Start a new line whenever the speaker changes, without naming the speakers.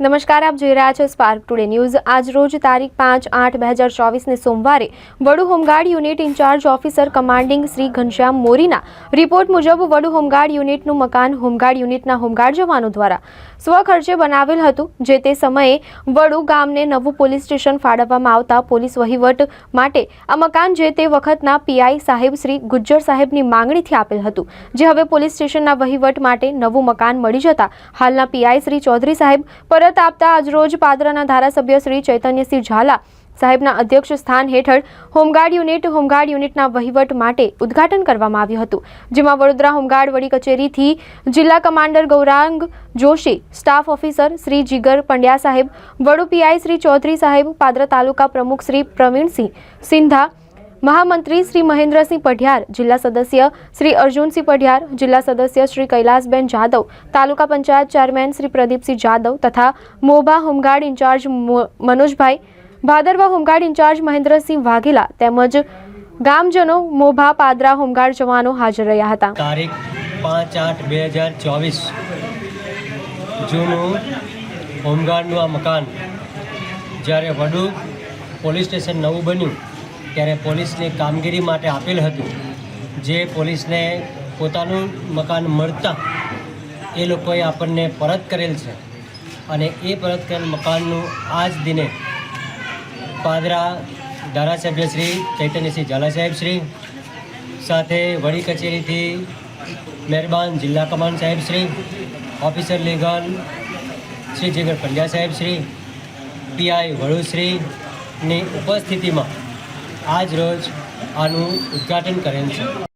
નમસ્કાર, આપ જોઈ રહ્યા છો સ્પાર્ક ટુડે ન્યૂઝ આજ રોજ તારીખ પાંચ આઠ બે હજાર ચોવીસને સોમવારે Vadu home guard unit incharge officer commanding Shri Ghanshyam મોરીના report મુજબ વડુ હોમગાર્ડ યુનિટનું મકાન હોમગાર્ડ યુનિટના હોમગાર્ડ જવાનો દ્વારા સ્વખર્ચે બનાવેલ હતું, જે તે સમયે વડુ ગામને નવું પોલીસ સ્ટેશન ફાળવવામાં આવતા પોલીસ વહીવટ માટે આ મકાન જે તે વખતના પીઆઈ સાહેબ શ્રી ગુજ્જર સાહેબની માંગણીથી આપેલ હતું, જે હવે પોલીસ સ્ટેશનના વહીવટ માટે નવું મકાન મળી જતા હાલના પીઆઈ શ્રી ચૌધરી સાહેબ પરત આપતા આજરોજ પાદરાના ધારાસભ્ય શ્રી ચૈતન્યસિંહ ઝાલા સાહેબના અધ્યક્ષ સ્થાન હેઠળ હોમગાર્ડ યુનિટ, હોમગાર્ડ યુનિટના વહીવટ માટે ઉદ્ઘાટન કરવામાં આવ્યું હતું, જેમાં વડોદરા હોમગાર્ડ વડી કચેરીથી જિલ્લા commander Gaurang Joshi, staff officer Shri Jigar Pandya સાહેબ, વડુ પીઆઈ શ્રી ચૌધરી સાહેબ, પાદરા તાલુકા પ્રમુખ શ્રી પ્રવીણસિંહ સિંધા મહામંત્રી શ્રી મહેન્દ્રસિંહ પઢિયાર, જિલ્લા સદસ્ય શ્રી અર્જુનસિંહ પઢિયાર, જિલ્લા સદસ્ય શ્રી કૈલાસબેન જાદવ, તાલુકા પંચાયત ચેરમેન શ્રી પ્રદીપસિંહ જાદવ તથા મોભા હોમગાર્ડ ઇન્ચાર્જ મનોજભાઈ, ભાદરવા હોમગાર્ડ ઇન્ચાર્જ મહેન્દ્રસિંહ વાઘેલા તેમજ ગામજનો મોભા પાદરા હોમગાર્ડ જવાનો હાજર રહ્યા હતા.
તારીખ પાંચ આઠ બે હજાર ચોવીસ જૂનું હોમગાર્ડનું આ મકાન જ્યારે વડુ પોલીસ સ્ટેશન નવું બન્યું ત્યારે પોલીસની કામગીરી માટે આપેલ હતું. જે પોલીસને પોતાનું મકાન મળતા એ લોકોએ આપણને પરત કરેલ છે. અને એ પરત કરેલ મકાનનું આજ દિને પાદરા ધારાસભ્ય શ્રી ચૈતન્યસિંહ ઝાલા સાહેબ શ્રી, સાથે વડી કચેરીથી મહેરબાન જિલ્લા કમાન સાહેબ શ્રી, ઓફિસર લીગલ શ્રી જીગર પંડ્યા સાહેબ શ્રી, પીઆઈ વડુશ્રીની ઉપસ્થિતિમાં આજ રોજ આનું ઉદ્ઘાટન કરેલ છે.